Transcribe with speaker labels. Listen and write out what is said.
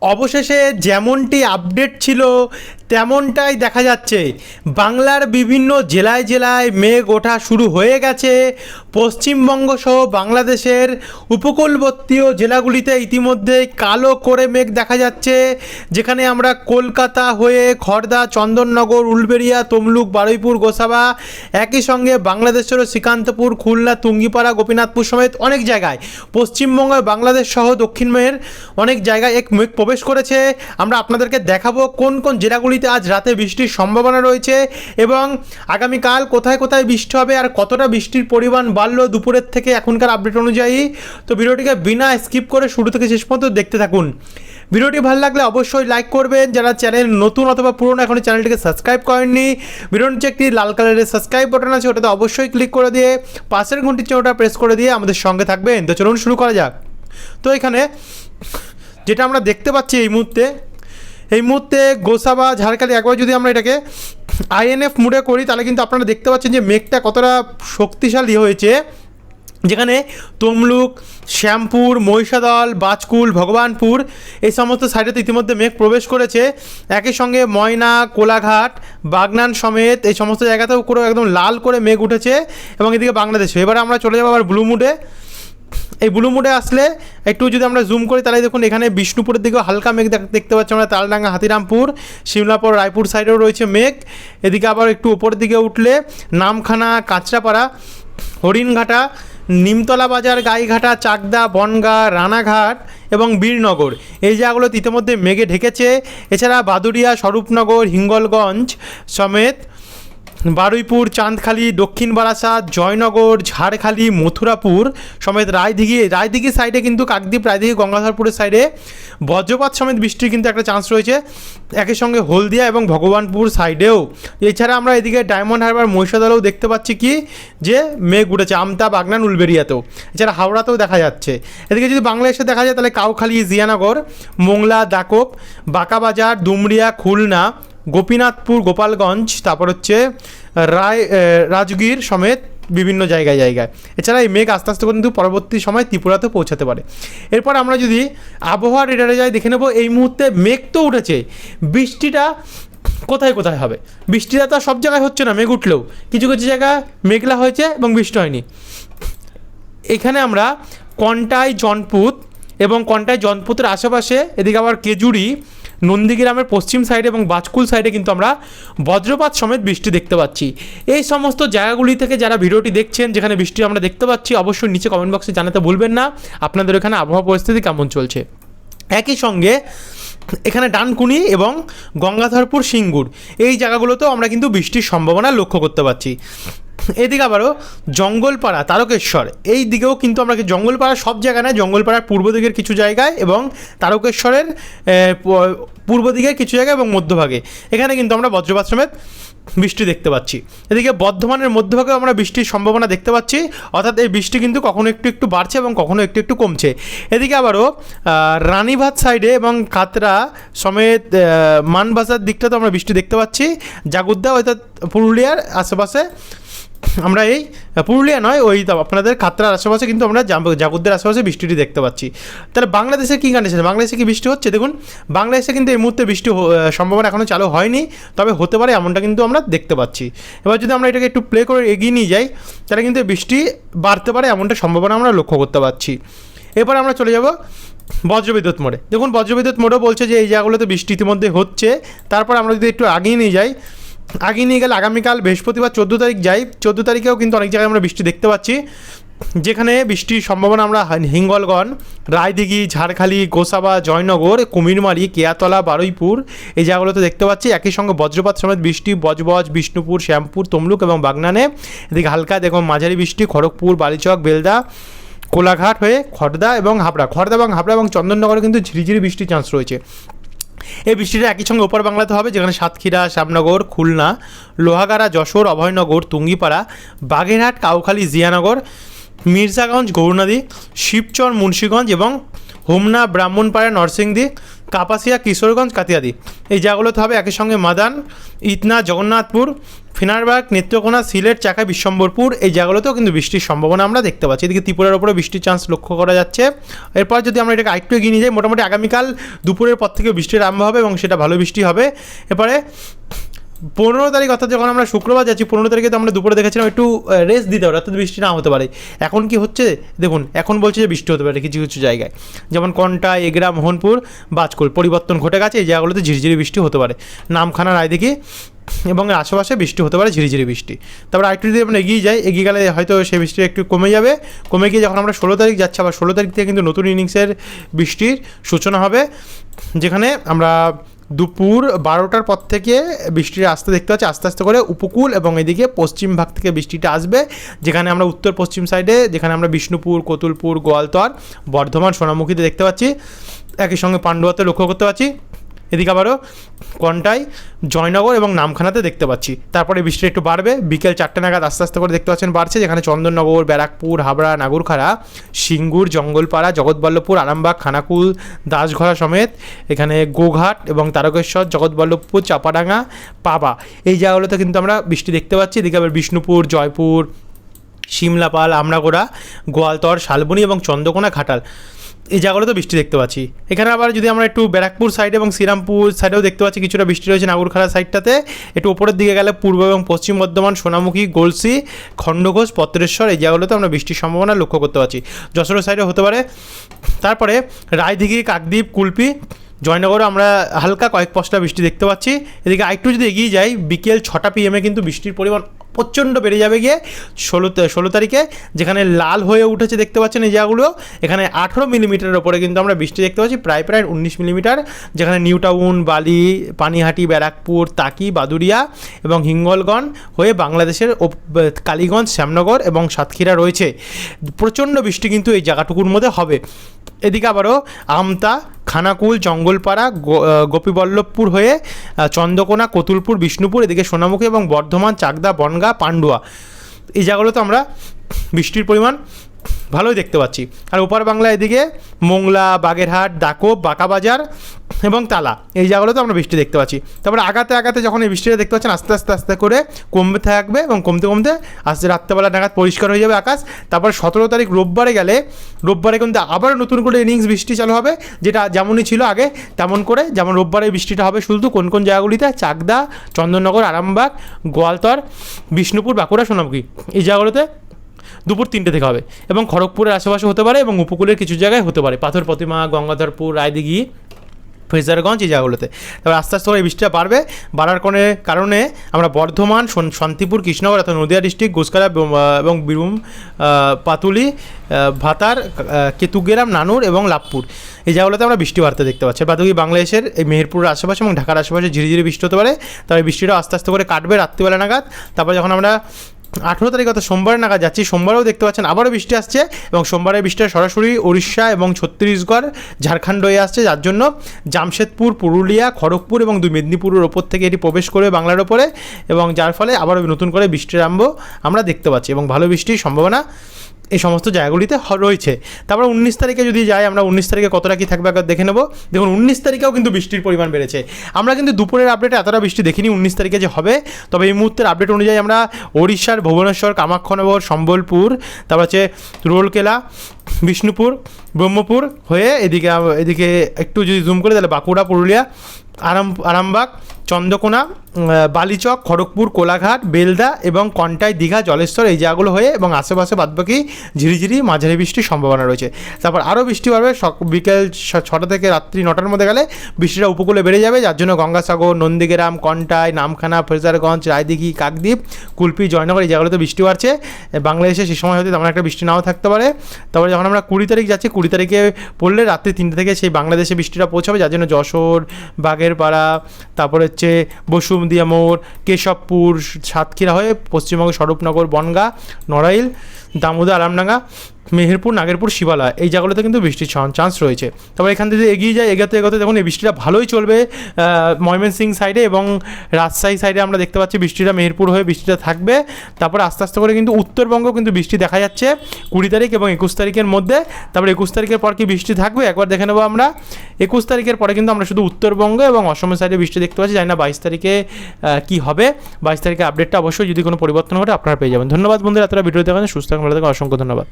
Speaker 1: অবশেষে যেমনটি আপডেট ছিল, তেমনটাই দেখা যাচ্ছে। বাংলার বিভিন্ন জেলায় জেলায় মেঘ ওঠা শুরু হয়ে গেছে। পশ্চিমবঙ্গ সহ বাংলাদেশের উপকূলবর্তীয় জেলাগুলিতে ইতিমধ্যে কালো করে মেঘ দেখা যাচ্ছে। যেখানে আমরা কলকাতা হয়ে খড়দা চন্দননগর, উলবেড়িয়া, তমলুক, বারুইপুর, গোসাবা, একই সঙ্গে বাংলাদেশেরও শ্রীকান্তপুর, খুলনা, তুঙ্গিপাড়া, গোপীনাথপুর সমেত অনেক জায়গায়। পশ্চিমবঙ্গ, বাংলাদেশ সহ দক্ষিণবঙ্গের অনেক জায়গায় এক মেঘ প্রবেশ করেছে। আমরা আপনাদেরকে দেখাবো কোন কোন জেলাগুলিতে আজ রাতে বৃষ্টির সম্ভাবনা রয়েছে এবং আগামীকাল কোথায় কোথায় বৃষ্টি হবে আর কতটা বৃষ্টির পরিমাণ বাড়লো দুপুরের থেকে এখনকার আপডেট অনুযায়ী। তো ভিডিওটিকে বিনা স্কিপ করে শুরু থেকে শেষ পর্যন্ত দেখতে থাকুন। ভিডিওটি ভালো লাগলে অবশ্যই লাইক করবেন। যারা চ্যানেল নতুন অথবা পুরনো এখনও চ্যানেলটিকে সাবস্ক্রাইব করেননি, ভিডিওর নিচে একটি লাল কালারের সাবস্ক্রাইব বাটন আছে, ওটাতে অবশ্যই ক্লিক করে দিয়ে পাশের ঘন্টির চিহ্নটা প্রেস করে দিয়ে আমাদের সঙ্গে থাকবেন। তো চলুন শুরু করা যাক। তো এখানে যেটা আমরা দেখতে পাচ্ছি এই মুহূর্তে এই মুহূর্তে গোসাবা, ঝাড়খালি, একবার যদি আমরা এটাকে আইএনএফ মুডে করি, তাহলে কিন্তু আপনারা দেখতে পাচ্ছেন যে মেঘটা কতটা শক্তিশালী হয়েছে। যেখানে তমলুক, শ্যামপুর, মহিষাদল, বাজকুল, ভগবানপুর, এই সমস্ত সাইডেতে ইতিমধ্যে মেঘ প্রবেশ করেছে। একই সঙ্গে ময়না, কোলাঘাট, বাগনান সমেত এই সমস্ত জায়গাতেও করে একদম লাল করে মেঘ উঠেছে এবং এদিকে বাংলাদেশে এবারে আমরা চলে যাব আবার ব্লু মুডে এই ব্লু মুডে আসলে একটু যদি আমরা জুম করি, তাহলে দেখুন এখানে বিষ্ণুপুরের দিকেও হালকা মেঘ দেখতে পাচ্ছি আমরা। তালডাঙ্গা, হাতিরামপুর, শিমলাপুর, রায়পুর সাইডেও রয়েছে মেঘ। এদিকে আবার একটু উপরের দিকে উঠলে নামখানা, কাঁচরাপাড়া, হরিণঘাটা, নিমতলা বাজার, গাইঘাটা, চাকদা, বনগা, রানাঘাট এবং বীরনগর। এই জায়গাগুলোতে ইতিমধ্যে মেঘে ঢেকেছে। এছাড়া বাদুড়িয়া, স্বরূপনগর, হিঙ্গলগঞ্জ সমেত বারুইপুর, চাঁদখালি, দক্ষিণ বারাসাত, জয়নগর, ঝাড়খালি, মথুরাপুর সমেত রায়দিঘি রায়দিঘি সাইডে কিন্তু কাকদ্বীপ, রায়দিঘি, গঙ্গাধরপুরের সাইডে বজ্রপাত সমেত বৃষ্টির কিন্তু একটা চান্স রয়েছে। একই সঙ্গে হলদিয়া এবং ভগবানপুর সাইডেও এছাড়া আমরা এদিকে ডায়মন্ড হারবার মহিষাদলেও দেখতে পাচ্ছি কি? যে মেঘ উঠেছে, আমতা বাগনান উলবেরিয়াতেও এছাড়া হাওড়াতেও দেখা যাচ্ছে। এদিকে যদি বাংলাদেশে দেখা যায়, তাহলে কাউখালী, জিয়ানগর, মোংলা, দাকোপ, বাঁকাবাজার, দুমড়িয়া, খুলনা গোপীনাথপুর, গোপালগঞ্জ, তারপর হচ্ছে রায় রাজগীর সমেত বিভিন্ন জায়গায় জায়গায়। এছাড়া এই মেঘ আস্তে আস্তে কিন্তু পরবর্তী সময় ত্রিপুরাতে পৌঁছাতে পারে। এরপর আমরা যদি আবহাওয়া রেডারে যাই, দেখে নেব, এই মুহূর্তে মেঘ তো উঠেছে। বৃষ্টিটা কোথায় কোথায় হবে? বৃষ্টিটা তো সব জায়গায় হচ্ছে না, মেঘ উঠলেও। কিছু কিছু জায়গায় মেঘলা হয়েছে এবং বৃষ্টি হয়নি। এখানে আমরা কন্টাই জনপুত এবং কন্টাই জনপুতের আশেপাশে, এদিকে আবার কেজুরি নন্দীগ্রামের পশ্চিম সাইডে এবং বাজকুল সাইডে কিন্তু আমরা বজ্রপাত সমেত বৃষ্টি দেখতে পাচ্ছি। এই সমস্ত জায়গাগুলি থেকে যারা ভিডিওটি দেখছেন, যেখানে বৃষ্টি আমরা দেখতে পাচ্ছি, অবশ্যই নিচে কমেন্ট বক্সে জানাতে ভুলবেন না। আপনাদের ওখানে আবহাওয়া পরিস্থিতি কেমন চলছে? একই সঙ্গে এখানে ডানকুনি এবং গঙ্গাধরপুর সিঙ্গুর। এই জায়গাগুলোতেও আমরা কিন্তু বৃষ্টির সম্ভাবনা লক্ষ্য করতে পারছি। এদিকে আবারও জঙ্গলপাড়া, তারকেশ্বর। এই দিকেও কিন্তু আমরা জঙ্গলপাড়া সব জায়গায় না, জঙ্গলপাড়ার পূর্ব দিকের কিছু জায়গায় এবং তারকেশ্বরের পূর্ব দিকের কিছু জায়গায় এবং মধ্যভাগে। এখানে কিন্তু আমরা বজ্রপাত সমেত বৃষ্টি দেখতে পাচ্ছি। এদিকে বর্ধমানের মধ্যভাগেও আমরা বৃষ্টির সম্ভাবনা দেখতে পাচ্ছি, অর্থাৎ এই বৃষ্টি কিন্তু কখনো একটু একটু বাড়ছে এবং কখনো একটু একটু কমছে। এদিকে আবারও রানীভাত সাইডে এবং কাতরা সমেত মানবাজার দিকটাতে আমরা বৃষ্টি দেখতে পাচ্ছি। জাগুদ্দা, অর্থাৎ পুরুলিয়ার আশেপাশে আমরা এই পুরুলিয়া নয়, ওই আপনাদের খাতড়ার আশেপাশে কিন্তু আমরা জাগুদ্দের আশেপাশে বৃষ্টিটি দেখতে পাচ্ছি। তাহলে বাংলাদেশে কী কন্ডিশন বাংলাদেশে কি বৃষ্টি হচ্ছে? দেখুন, বাংলাদেশে কিন্তু এই মুহূর্তে বৃষ্টি সম্ভাবনা এখনও চালু হয়নি, তবে হতে পারে এমনটা কিন্তু আমরা দেখতে পাচ্ছি। এবার যদি আমরা এটাকে একটু প্লে করে এগিয়ে নিয়ে যাই, তাহলে কিন্তু বৃষ্টি বাড়তে পারে এমনটা সম্ভাবনা আমরা লক্ষ্য করতে পারছি এরপর আমরা চলে যাব বজ্রবিদ্যুৎ মোড়ে। দেখুন, বজ্রবিদ্যুৎ মোড়েও বলছে যে এই জায়গাগুলোতে বৃষ্টি ইতিমধ্যে হচ্ছে। তারপর আমরা যদি একটু আগিয়ে নিয়ে যাই আগিয়ে নিয়ে গেলে আগামীকাল বৃহস্পতিবার চোদ্দ তারিখ যাই। চোদ্দ তারিখেও কিন্তু অনেক জায়গায় আমরা বৃষ্টি দেখতে পাচ্ছি। যেখানে বৃষ্টির সম্ভাবনা আমরা হিঙ্গলগঞ্জ, রায়দিঘি, ঝাড়খালি, গোসাবা, জয়নগর, কুমিরমারি, কেয়াতলা, বারুইপুর এই জায়গাগুলোতে দেখতে পাচ্ছি। একই সঙ্গে বজ্রপাত সমেত বৃষ্টি, বজবজ, বিষ্ণুপুর, শ্যামপুর, তমলুক এবং বাগনানে। এদিকে হালকা দেখুন মাঝারি বৃষ্টি, খড়গপুর, বালিচক, বেলদা, কোলাঘাট হয়ে খড়দা এবং হাবড়া। খড়দা এবং হাবড়া এবং চন্দননগরে কিন্তু ঝিরিঝিরি বৃষ্টির চান্স রয়েছে। এই বৃষ্টিটা একই সঙ্গে ওপর বাংলাতে হবে, যেখানে সাতক্ষীরা, শ্যামনগর, খুলনা, লোহাগাড়া, যশোর, অভয়নগর, তুঙ্গিপাড়া, বাগেরহাট, কাউখালী, জিয়ানগর, মির্জাগঞ্জ, গৌরনদী, শিবচর, মুন্সীগঞ্জ এবং হোমনা, ব্রাহ্মণপাড়া, নরসিংদী কাপাসিয়া, কিশোরগঞ্জ, কাতিয়াদি। এই জায়গাগুলোতে হবে একই সঙ্গে মাদান, ইতনা, জগন্নাথপুর, ফিনারবাগ, নেত্রকোনা, সিলেট, চাকা, বিশ্বম্বরপুর। এই জায়গাগুলোতেও কিন্তু বৃষ্টির সম্ভাবনা আমরা দেখতে পাচ্ছি। এদিকে ত্রিপুরার ওপরে বৃষ্টির চান্স লক্ষ্য করা যাচ্ছে। এরপর যদি আমরা এটাকে আরেকটু এগিয়ে নিয়ে যাই, মোটামুটি আগামীকাল দুপুরের পর থেকে বৃষ্টির আরম্ভ হবে এবং সেটা ভালো বৃষ্টি হবে। এরপরে পনেরো তারিখ অর্থাৎ যখন আমরা শুক্রবার যাচ্ছি, পনেরো তারিখে তো আমরা দুপুরে দেখেছিলাম একটু রেস্ট দিতে হবে, অর্থাৎ বৃষ্টি না হতে পারে। এখন কি হচ্ছে? দেখুন, এখন বলছে যে বৃষ্টি হতে পারে কিছু কিছু জায়গায়। যেমন কন্টা, এগরা, মোহনপুর, বাজকুল, পরিবর্তন ঘটে গেছে, এই জায়গাগুলোতে ঝিরিঝিরি বৃষ্টি হতে পারে। নামখানা, রায়দিঘি এবং এর আশেপাশে বৃষ্টি হতে পারে, ঝিরিঝিরি বৃষ্টি। তারপর আরেকটু যদি আমরা এগিয়ে যাই, এগিয়ে গেলে হয়তো সেই বৃষ্টি একটু কমে যাবে। কমে গিয়ে যখন আমরা ষোলো তারিখ যাচ্ছি, আবার ষোলো তারিখ থেকে কিন্তু নতুন ইনিংসের বৃষ্টির সূচনা হবে, যেখানে আমরা দুপুর বারোটার পর থেকে বৃষ্টির আসতে দেখতে পাচ্ছি, আস্তে আস্তে করে উপকূল এবং এদিকে পশ্চিম ভাগ থেকে বৃষ্টিটা আসবে, যেখানে আমরা উত্তর পশ্চিম সাইডে, যেখানে আমরা বিষ্ণুপুর, কতুলপুর, গোয়ালতর, বর্ধমান, সোনামুখীতে দেখতে পাচ্ছি। একই সঙ্গে পাণ্ডুয়াতে লক্ষ্য করতে পারছি এদিকে আবারও কন্টাই জয়নগর এবং নামখানাতে দেখতে পাচ্ছি। তারপরে বৃষ্টি একটু বাড়বে, বিকেল চারটে নাগাদ আস্তে আস্তে করে দেখতে পাচ্ছেন বাড়ছে, যেখানে চন্দননগর, ব্যারাকপুর, হাবড়া, নাগরখাড়া, সিঙ্গুর, জঙ্গলপাড়া, জগৎবল্লভপুর, আরামবাগ, খানাকুল দাসঘরা সমেত, এখানে গোঘাট এবং তারকেশ্বর, জগৎবল্লভপুর, চাপাডাঙ্গা, পাবা। এই জায়গাগুলোতে কিন্তু আমরা বৃষ্টি দেখতে পাচ্ছি। এদিকে আবার বিষ্ণুপুর, জয়পুর সিমলাপাল আমরাগোড়া, গোয়ালতর, শালবনী এবং চন্দ্রকোনা ঘাটাল। এই জায়গাগুলোতে বৃষ্টি দেখতে পাচ্ছি। এখানে আবার যদি আমরা একটু ব্যারাকপুর সাইড এবং শ্রীরামপুর সাইডেও দেখতে পাচ্ছি, কিছুটা বৃষ্টি রয়েছে নাগরখাড়া সাইডটাতে একটু ওপরের দিকে গেলে পূর্ব এবং পশ্চিম বর্ধমান, সোনামুখী, গোলসি, খণ্ডঘোষ, পত্রেশ্বর, এই জায়গাগুলোতে আমরা বৃষ্টির সম্ভাবনা লক্ষ্য করতে পারছি। যশোরের সাইডে হতে পারে। তারপরে রায়দিঘি, কাকদ্বীপ, কুলপি জয়নগরে আমরা হালকা কয়েক পশলা বৃষ্টি দেখতে পাচ্ছি। এদিকে আরেকটু যদি এগিয়ে যাই, বিকেল ছটা পিএমে কিন্তু বৃষ্টির পরিমাণ প্রচণ্ড বেড়ে যাবে গিয়ে ষোলো ষোলো তারিখে, যেখানে লাল হয়ে উঠেছে দেখতে পাচ্ছেন এই জায়গাগুলো, এখানে আঠেরো মিলিমিটারের ওপরে কিন্তু আমরা বৃষ্টি দেখতে পাচ্ছি, প্রায় প্রায় উনিশ মিলিমিটার, যেখানে নিউ টাউন, বালি, পানিহাটি, ব্যারাকপুর, তাকি বাদুরিয়া এবং হিঙ্গলগঞ্জ হয়ে বাংলাদেশের কালীগঞ্জ, শ্যামনগর এবং সাতক্ষীরা রয়েছে। প্রচণ্ড বৃষ্টি কিন্তু এই জায়গাটুকুর মধ্যে হবে। এদিকে আবারও আমতা খানাকুল, জঙ্গলপাড়া গোপীবল্লভপুর হয়ে চন্দ্রকোনা, কতুলপুর, বিষ্ণুপুর, এদিকে সোনামুখী এবং বর্ধমান, চাকদা, বনগা, পান্ডুয়া। এই জায়গাগুলোতে আমরা বৃষ্টির পরিমাণ ভালোই দেখতে পাচ্ছি। আর ওপার বাংলা এদিকে মোংলা, বাগেরহাট দাকব বাঁকাবাজার এবং তালা। এই জায়গাগুলোতে আমরা বৃষ্টি দেখতে পাচ্ছি। তারপরে আগাতে আগাতে যখন এই বৃষ্টিটা দেখতে পাচ্ছেন, আস্তে আস্তে আস্তে করে কমতে থাকবে এবং কমতে কমতে আস্তে রাত্রেবেলা নাগাদ পরিষ্কার হয়ে যাবে আকাশ। তারপর সতেরো তারিখ রোববারে গেলে, রোববারে কিন্তু আবার নতুন করে ইনিংস বৃষ্টি চালু হবে, যেটা যেমনই ছিল আগে, তেমন করে যেমন রোববারে বৃষ্টিটা হবে শুধু কোন কোন জায়গাগুলিতে, চাকদা, চন্দননগর, আরামবাগ, গোয়ালতর, বিষ্ণুপুর, বাঁকুড়া, সোনামুখী। এই জায়গাগুলোতে দুপুর তিনটে থেকে হবে। এবং খড়গপুরের আশেপাশে হতে পারে এবং উপকূলের কিছু জায়গায় হতে পারে। পাথর প্রতিমা, গঙ্গাধরপুর, রায়দিঘি ফ্রেজারগঞ্জ এই জায়গাগুলোতে। তবে আস্তে আস্তে করে এই বৃষ্টিটা বাড়বে। বাড়ার কোনে কারণে আমরা বর্ধমান, শন- শান্তিপুর, কৃষ্ণনগর অর্থাৎ নদিয়া ডিস্ট্রিক্ট গুসকারা এবং বীরভূম পাতুলি ভাতার কেতুগ্রাম, নানুর এবং লাভপুর। এই জায়গাগুলোতে আমরা বৃষ্টি বাড়তে দেখতে পাচ্ছি। বাদুকি বাংলাদেশের এই মেহেরপুরের আশেপাশে এবং ঢাকার আশেপাশে ঝিরিঝিরি বৃষ্টি হতে পারে। তবে বৃষ্টিটা আস্তে আস্তে করে কাটবে রাত্রিবেলা নাগাদ। তারপর যখন আমরা আঠেরো তারিখ অর্থাৎ সোমবার নাগাদ যাচ্ছি। সোমবারও দেখতে পাচ্ছেন আবারও বৃষ্টি আসছে এবং সোমবারের বৃষ্টিটা সরাসরি উড়িষ্যা এবং ছত্তিশগড়, ঝাড়খণ্ড হয়ে আসছে। যার জন্য জামশেদপুর, পুরুলিয়া, খড়গপুর এবং দুই মেদিনীপুরের ওপর থেকে এটি প্রবেশ করবে বাংলার ওপরে এবং যার ফলে আবারও নতুন করে বৃষ্টির আরম্ভ আমরা দেখতে পাচ্ছি এবং ভালো বৃষ্টির সম্ভাবনা এই সমস্ত জায়গাগুলিতে রয়েছে। তারপর উনিশ তারিখে যদি যাই, আমরা উনিশ তারিখে কতটা কী থাকবে একবার দেখে নেব। দেখুন, উনিশ তারিখেও কিন্তু বৃষ্টির পরিমাণ বেড়েছে। আমরা কিন্তু দুপুরের আপডেটে এতটা বৃষ্টি দেখিনি, উনিশ তারিখে যে হবে। তবে এই মুহূর্তের আপডেট অনুযায়ী আমরা ওড়িশার, ভুবনেশ্বর, কামাক্ষনগর, সম্বলপুর, তারপর হচ্ছে রোলকেলা, বিষ্ণুপুর, ব্রহ্মপুর হয়ে এদিকে এদিকে একটু যদি জুম করে, তাহলে বাঁকুড়া, পুরুলিয়া, আরাম আরামবাগ চন্দ্রকোনা বালিচক, খড়গপুর, কোলাঘাট, বেলদা এবং কন্টাই, দীঘা, জলেশ্বর এই জায়গাগুলো হয়ে এবং আশেপাশে বাদবাকি ঝিরিঝিরি মাঝারি বৃষ্টির সম্ভাবনা রয়েছে। তারপর আরও বৃষ্টি বাড়বে বিকেল ছটা থেকে রাত্রি নটার মধ্যে গেলে বৃষ্টিটা উপকূলে বেড়ে যাবে, যার জন্য গঙ্গাসাগর, নন্দীগ্রাম, কন্টাই, নামখানা ফ্রেজারগঞ্জ রায়দিঘি, কাকদ্বীপ, কুলপি, জয়নগর এই জায়গাগুলোতে বৃষ্টি বাড়ছে। বাংলাদেশে সে সময় হয়তো তেমন একটা বৃষ্টি নাও থাকতে পারে। তারপরে যখন আমরা কুড়ি তারিখ যাচ্ছি, কুড়ি তারিখে পড়লে রাত্রি তিনটে থেকে সেই বাংলাদেশে বৃষ্টিটা পৌঁছাবে, যার জন্য যশোর, বাগেরপাড়া, তারপরে হচ্ছে বসুমদিয়া মোড় কেশবপুর সাতক্ষীরা হয়ে পশ্চিমবঙ্গের স্বরূপনগর বনগা নড়াইল দামোদর আরামডাঙ্গা। মেহেরপুর নাগেরপুর শিবালয় এই জায়গাগুলোতে কিন্তু বৃষ্টির চান্স রয়েছে। তারপর এখান থেকে এগিয়ে যায় এগোতে এগোতে দেখুন এই বৃষ্টিটা ভালোই চলবে ময়মনসিং সাইডে এবং রাজশাহী সাইডে আমরা দেখতে পাচ্ছি বৃষ্টিটা মেহেরপুর হয়ে বৃষ্টিটা থাকবে। তারপর আস্তে আস্তে করে কিন্তু উত্তরবঙ্গ কিন্তু বৃষ্টি দেখা যাচ্ছে কুড়ি তারিখ এবং একুশ তারিখের মধ্যে। তারপর একুশ তারিখের পর কি বৃষ্টি থাকবে? একবার দেখে নেব আমরা। একুশ তারিখের পরে কিন্তু আমরা শুধু উত্তরবঙ্গ এবং অসমের সাইডে বৃষ্টি দেখতে পাচ্ছি। জানি না বাইশ তারিখে কি হবে। বাইশ তারিখে আপডেটটা অবশ্যই যদি কোনো পরিবর্তন ঘটে আপনারা পেয়ে যাবেন। ধন্যবাদ বন্ধুরা এতটা ভিডিও দেখান সুস্থ থাকুন, ভালো থাকুন। অসংখ্য ধন্যবাদ।